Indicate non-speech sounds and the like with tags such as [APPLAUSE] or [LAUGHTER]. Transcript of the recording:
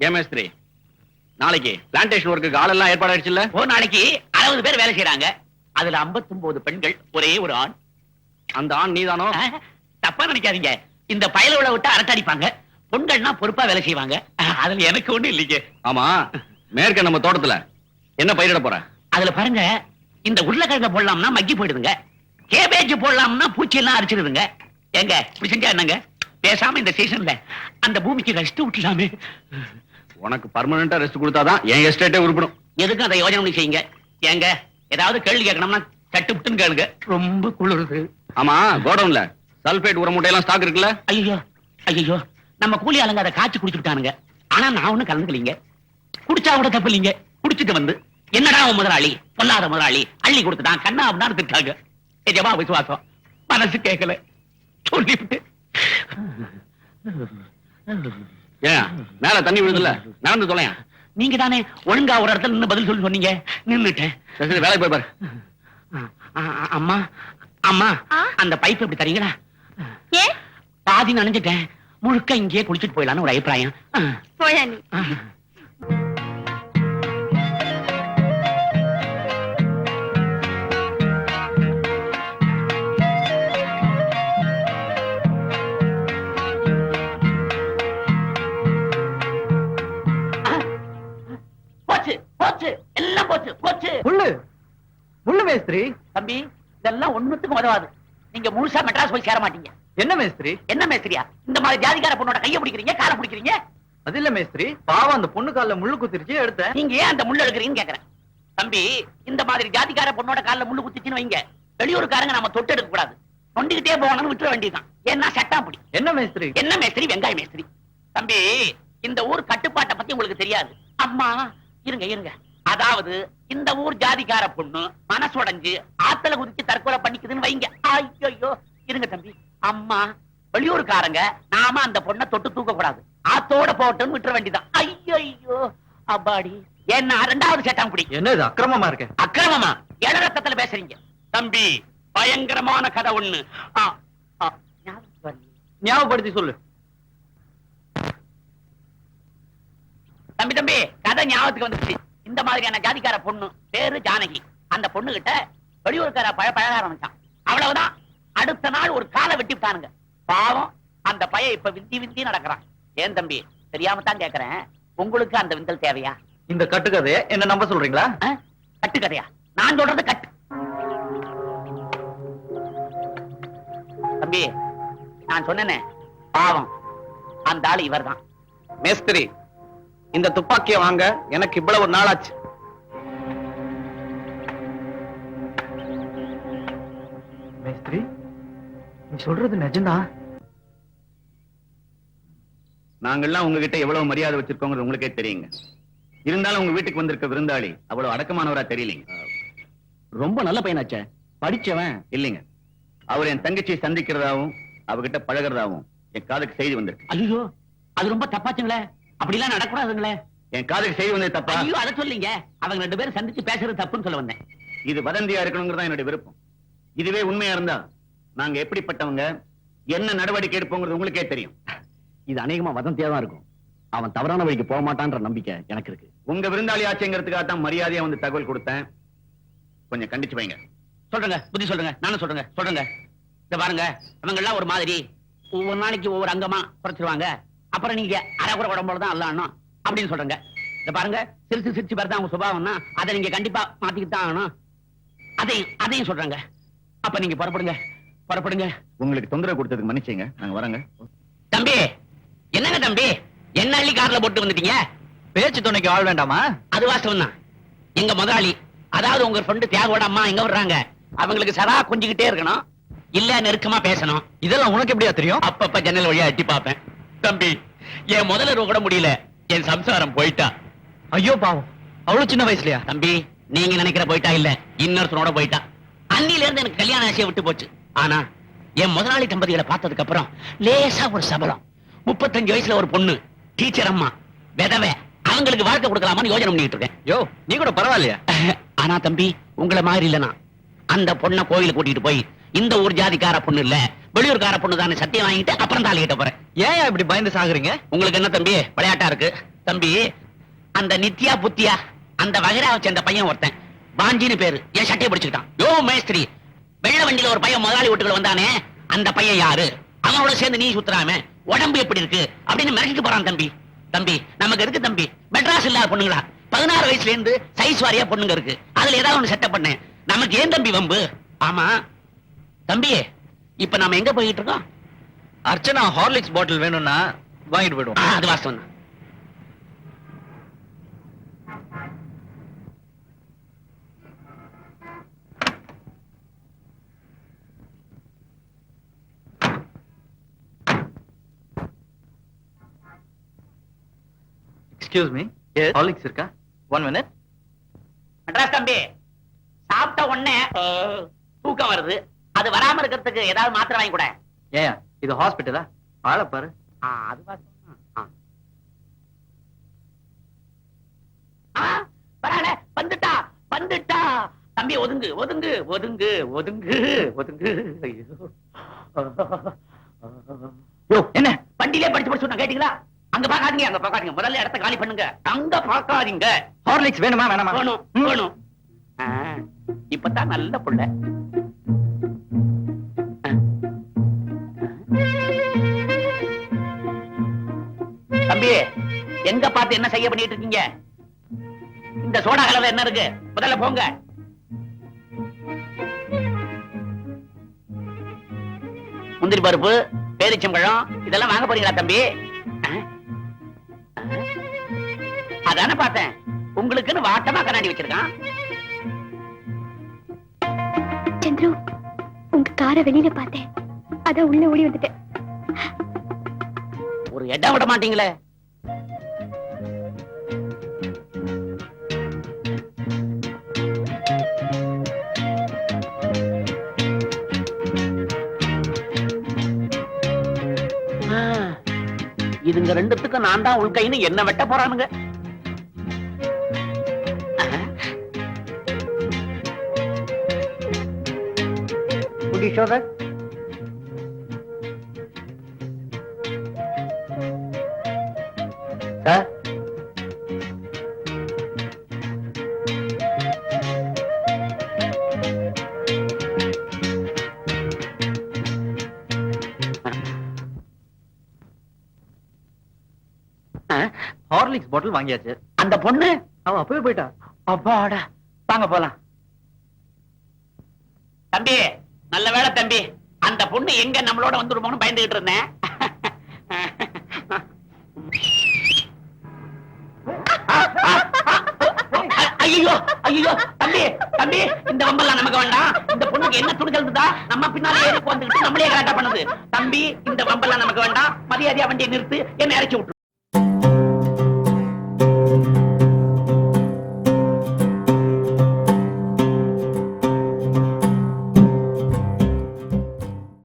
ஏன் மேஸ்திரி நாளைக்கு பிளான்டேஷன் ஒர்க்குக்கு ஆளெல்லாம் ஏற்பாடு ஆயிடுச்சுல்ல ஒரு நாளைக்கு அறுபது பேர் வேலை செய்யறாங்க அதுல 59 பெண்கள் ஒரே ஒரு ஆண். அந்த ஆண் நீதானோ? அஹ், தப்பா நினைக்காதீங்க. இந்த பயலுகளை விட்டு அரட்டை அடிப்பாங்க. பொண்கள்னா பொறுப்பா வேலை செய்வாங்க. அஹ், அதுல எனக்கு ஒண்ணு இல்லைங்க. ஆமா மேற்க நம்ம தோட்டத்துல. என்ன பயிரிட போற? அதுல பாருங்க இந்த உருளைக்கிழங்க போடலாம்னா மக்கி போயிடுதுங்க. கேபேஜ் போடலாம்னா பூச்சி எல்லாம் அரிச்சிடுதுங்க. ஏங்க இப்படி செஞ்சா என்னங்க? பேசாம இந்த சீசன்ல அந்த பூமிக்கு ரெஸ்ட் விட்டுலாமே உனக்கு பர்மனண்டா ரெஸ்ட் கொடுத்தாதான் என் எஸ்டேட்டே உருப்படும். எதுக்கும் அதை யோஜனை பண்ணி செய்யுங்க? ஏங்க ஏதாவது கேள்வி கேட்கணும்னா சட்டு புட்டுன்னு கேளுங்க. ரொம்ப குளிருது. ஆமா கோடவுன்ல. சல்பேட் உர மூட்டையெல்லாம் ஸ்டாக் இருக்குல்ல? ஐயோ ஐயோ நம்ம கூலி ஆளுங்க அதை காய்ச்சி குடிச்சுட்டானுங்க ஆனா நான் ஒண்ணும் கலந்துக்கலீங்க. குடிச்சா கூட தப்பு இல்லைங்க. குடிச்சிட்டு வந்து என்னடா உன் முதலாளி? பொல்லாத முதலாளி. அள்ளி கொடுத்துட்டான். கண்ணா அப்படின்னு திட்டாங்க. எஜமா விசுவாசம். மனசு கேட்கல சொல்லிவிட்டு. ஏன் மேல தண்ணி விழுதுல்ல? நடந்து தொலையா? நீங்க தானே ஒழுங்கா ஒரு இடத்துல நின்னு பதில் சொல்லி சொன்னீங்க. நின்னுட்டேன். சரி வேலைக்கு போய் பாரு. அம்மா அம்மா? அந்த பைப் எப்படி தரீங்களா? பாதி நனைஞ்சிட்டேன். முழுக்க இங்கேயே குளிச்சுட்டு போயிடலான்னு ஒரு அபிப்பிராயம். போயா முள்ளு முள்ளு மேஸ்திரி. தம்பி இதெல்லாம் ஒண்ணுத்துக்கும் உதவாது. நீங்க முழுசா மெட்ராஸ் போய் சேர மாட்டீங்க. என்ன மேஸ்திரி? என்ன மேஸ்திரியா? இந்த மாதிரி ஜாதிகார பொண்ணோட கைய பிடிக்கிறீங்க காலை பிடிக்கிறீங்க? அது இல்ல மேஸ்திரி. பாவம் அந்த பொண்ணு கால்ல முள்ளு குத்திருச்சு எடுத்தேன். நீங்க ஏன் அந்த முள்ள எடுக்கிறீங்கன்னு கேக்குறேன். தம்பி இந்த மாதிரி ஜாதிகார பொண்ணோட கால்ல முள்ளு குத்திச்சுன்னு வைங்க. வெளியூருக்காரங்க நம்ம தொட்டு எடுக்க கூடாது. நொண்டிக்கிட்டே போகணும்னு விட்டுற வேண்டியதுதான். ஏன்னா சட்டம் அப்படி. என்ன மேஸ்திரி? என்ன மேஸ்திரி? வெங்காய மேஸ்திரி. தம்பி இந்த ஊர் கட்டுப்பாட்டை பத்தி உங்களுக்கு தெரியாது. அம்மா இருங்க இருங்க. அதாவது இந்த ஊர் ஜாதிகார பொண்ணு மனசுடைஞ்சு ஆத்தல குதிச்சு தற்கொலை பண்ணிக்குதுன்னு வைங்க. ஐயோ இருங்க தம்பி. அம்மா வெளியூர்காரங்க நாம அந்த பொண்ணை தொட்டு தூக்க கூடாது ஆத்தோட போட்டோன்னு விட்டுற வேண்டியதான் ஐயோ அப்பாடி. என்ன ரெண்டாவது சட்டம் பிடி என்ன இது அக்கிரமமா இருக்கு? அக்கிரமமா? இளரத்தத்துல பேசுறீங்க. தம்பி பயங்கரமான கதை ஒண்ணு. ஞாபகப்படுத்தி சொல்லு. தம்பி தம்பி கதை ஞாபகத்துக்கு வந்துச்சு இந்த மாதிரியான ஜாதிக்கார பொண்ணு பேரு ஜானகி. அந்த பொண்ணு கிட்ட வெளியூர்கார பழ பழக ஆரம்பிச்சான். அவ்வளவுதான். அடுத்த நாள் ஒரு காலை வெட்டி விட்டானுங்க. பாவம் அந்த பையன் இப்ப விந்தி விந்தி நடக்கிறான். ஏன் தம்பி? தெரியாம தான் கேக்குறேன். உங்களுக்கு அந்த விந்தல் தேவையா? இந்த கட்டுக்கதைய என்ன நம்ப சொல்றீங்களா? ஆ? கட்டு கதையா நான் சொல்றது கட்டு. தம்பி நான் சொன்னேனே பாவம். அந்த ஆளு இவர்தான். மேஸ்திரி இந்த துப்பாக்கிய வாங்க. எனக்கு இவ்வளவு நாளாச்சு. மேஸ்திரி நீ சொல்றது நிஜம்தான் நாங்கெல்லாம் உங்ககிட்ட எவ்வளவு மரியாதை வச்சிருக்கோங்கிறது உங்களுக்கே தெரியுங்க. இருந்தாலும் உங்க வீட்டுக்கு வந்திருக்க விருந்தாளி அவ்வளவு அடக்கமானவரா தெரியலீங்க. ரொம்ப நல்ல பையனாச்சே. படிச்சவன் இல்லைங்க. அவர் என் தங்கச்சியை சந்திக்கிறதாவும் அவகிட்ட பழகுறதாவும் என் காதுக்கு செய்தி வந்திருக்கு. ஐயோ அது ரொம்ப தப்பாச்சுங்களே. அப்படிலாம் நடக்கூடாதுங்களே. என் காதுக்கு செய்தி வந்தது தப்பா? ஐயோ அதை சொல்லிங்க. அவங்க ரெண்டு பேரும் சந்திச்சு பேசுறது தப்புன்னு சொல்ல வந்தேன். இது வதந்தியா இருக்கணுங்கிறதா என்னுடைய விருப்பம். இதுவே உண்மையா இருந்தா நாங்க எப்படிப்பட்டவங்க என்ன நடவடிக்கை எடுப்போங்கிறது உங்களுக்கே தெரியும். இது அநேகமா வதந்தியா தான் இருக்கும். அவன் தவறான வழிக்கு போக மாட்டான்ற நம்பிக்கை எனக்கு இருக்கு. உங்க விருந்தாளி ஆச்சுங்கிறதுக்காக தான் மரியாதையா வந்து தகவல் கொடுத்தேன். கொஞ்சம் கண்டிச்சு வைங்க. சொல்றேங்க புத்தி சொல்றேங்க நானும் சொல்றேங்க சொல்றேங்க. இந்த பாருங்க அவங்க எல்லாம் ஒரு மாதிரி. ஒவ்வொரு நாளைக்கு ஒவ்வொரு அங்கமா குறைச்சிருவாங்க. அப்புறம் நீங்க அரைக்குறை உடம்போட தான் அல்லாணும் அப்படின்னு சொல்றேங்க. இந்த பாருங்க சிரிச்சு சிரிச்சு பேர் அவங்க சுபாவம்னா அதை நீங்க கண்டிப்பா மாத்திக்கிட்டு தான் ஆகணும். அதையும் அதையும் சொல்றேங்க. அப்ப நீங்க புறப்படுங்க புறப்படுங்க. உங்களுக்கு தொந்தரவு கொடுத்ததுக்கு மன்னிச்சுங்க. நாங்க வரோங்க. தம்பி என்னங்க தம்பி? என்ன அள்ளி கார்ல போட்டு வந்துட்டீங்க? பேச்சு துணைக்கு ஆள் வேண்டாமா? அது வாஸ்தவம் தான். எங்க முதலாளி அதாவது உங்க ஃப்ரெண்டு தியாகோட அம்மா எங்க வர்றாங்க. அவங்களுக்கு சதா கொஞ்சிக்கிட்டே இருக்கணும். இல்ல நெருக்கமா பேசணும். இதெல்லாம் உனக்கு எப்படியா தெரியும்? அப்பப்ப ஜன்னல் வழியா எட்டி பார்ப்பேன். தம்பி. என் முதல்ல கூட முடியல. என் சம்சாரம் போயிட்டா. ஐயோ பாவம். அவ்வளவு சின்ன வயசுலயா? தம்பி நீங்க நினைக்கிற போயிட்டா இல்ல. இன்னொருத்தனோட போயிட்டா. அன்னில இருந்து எனக்கு கல்யாண ஆசையை விட்டு போச்சு. ஆனா என் முதலாளி தம்பதிகளை பார்த்ததுக்கு அப்புறம் லேசா ஒரு சபலம். முப்பத்தஞ்சு வயசுல ஒரு பொண்ணு டீச்சர் அம்மா விதவை. அவங்களுக்கு வாழ்க்கை கொடுக்கலாமான்னு யோசனை பண்ணிட்டு இருக்கேன். யோ நீ கூட பரவாயில்லையா? [LAUGHS] ஆனா தம்பி உங்கள மாதிரி இல்லனா அந்த பொண்ண கோயிலுக்கு கூட்டிட்டு போய் இந்த ஊர் ஜாதிக்கார பொண்ணு இல்ல வெளியூர்கார பொண்ணு தானே சத்தியம் வாங்கிட்டு அப்புறம் தாலி கட்ட போறேன். ஏன் இப்படி பயந்து சாகுறீங்க? உங்களுக்கு என்ன தம்பி? விளையாட்டா இருக்கு? தம்பி அந்த நித்யா புத்தியா அந்த வகைராவை சேர்ந்த பையன் ஒருத்தன். பாஞ்சின்னு பேரு. என் சட்டையை பிடிச்சுக்கிட்டான். யோ மேஸ்திரி. வெள்ள வண்டியில ஒரு பையன் முதலாளி வீட்டுக்குள்ள வந்தானே அந்த பையன் யாரு? அவனோட சேர்ந்து நீ சுத்துறாம. உடம்பு எப்படி இருக்கு? அப்படின்னு மிரட்டிட்டு போறான் தம்பி. தம்பி நமக்கு இருக்கு தம்பி? மெட்ராஸ் இல்லாத பொண்ணுங்களா? பதினாறு வயசுல இருந்து சைஸ் வாரியா பொண்ணுங்க இருக்கு. அதுல ஏதாவது ஒண்ணு செட்டப் பண்ணேன் நமக்கு ஏன் தம்பி வம்பு? ஆமா. தம்பி இப்ப நாம எங்க போயிட்டு இருக்கோம்? அர்ச்சனா ஹார்லிக்ஸ் பாட்டில் வேணும்னா வாங்கிட்டு போயிடுவோம். அது தான். எக்ஸ்கியூஸ் மீ ஹார்லிக்ஸ் இருக்கா? ஒன் மினிட் மெட்ராஸ் தம்பி சாப்பிட்ட உடனே தூக்கம் வருது. அது வராம இருக்கிறதுக்கு ஏதாவது மாத்திரை வாங்கி கூட. ஏன்? இது ஹாஸ்பிட்டலா? ஆள பாரு. அது வந்துட்டா வந்துட்டா. தம்பி ஒதுங்கு ஒதுங்கு ஒதுங்கு ஒதுங்கு ஒதுங்கு. ஐயோ. என்ன? வண்டியிலே படிச்சு படிச்சு சொன்ன கேட்டீங்களா? அங்க பாக்காதீங்க அங்க பாக்காதீங்க. முதல்ல இடத்த காலி பண்ணுங்க. அங்க பாக்காதீங்க. ஹார்லிக்ஸ் வேணுமா வேணாமா? வேணும். வேணும். இப்பதான் நல்ல புள்ள. எங்க பார்த்து என்ன செய்ய பண்ணிட்டு இருக்கீங்க? இந்த சோடா கலர்ல என்ன இருக்கு? முதல்ல போங்க. முந்திரி பருப்பு பேரிச்சம்பழம் இதெல்லாம் வாங்க போறீங்களா தம்பி? அதானே பார்த்தேன். உங்களுக்குன்னு வாட்டமா கண்ணாடி வச்சிருக்கான். சந்துரு உங்க காரை வெளியில பார்த்தேன். அதான் உள்ள ஓடி வந்துட்டேன். ஒரு இடம் விட மாட்டீங்களே. இதுங்க ரெண்டுத்துக்கும் நான் தான் உள்கைன்னு என்ன வெட்ட போறானுங்க. சார்? ஹார்லிக்ஸ் பாட்டில் வாங்கியாச்சு. அந்த பொண்ணு? அவ அப்பவே போயிட்டா. அப்பாடா. வாங்க போலாம். தம்பி நல்ல வேளை தம்பி. அந்த பொண்ணு எங்க நம்மளோட வந்துருமோன்னு பயந்துகிட்டு இருந்தேன். ஐயோ ஐயோ தம்பி தம்பி இந்த வம்பெல்லாம் நமக்கு வேண்டாம். இந்த பொண்ணுக்கு என்ன துணிச்சல் இருந்தா நம்ம பின்னாலே ஏறி வந்துகிட்டு நம்மளே கரெக்டா பண்ணுது. தம்பி இந்த வம்பெல்லாம் நமக்கு வேண்டாம். மரியாதையா வண்டியை நிறுத்து என்ன இறக்கி விட்டு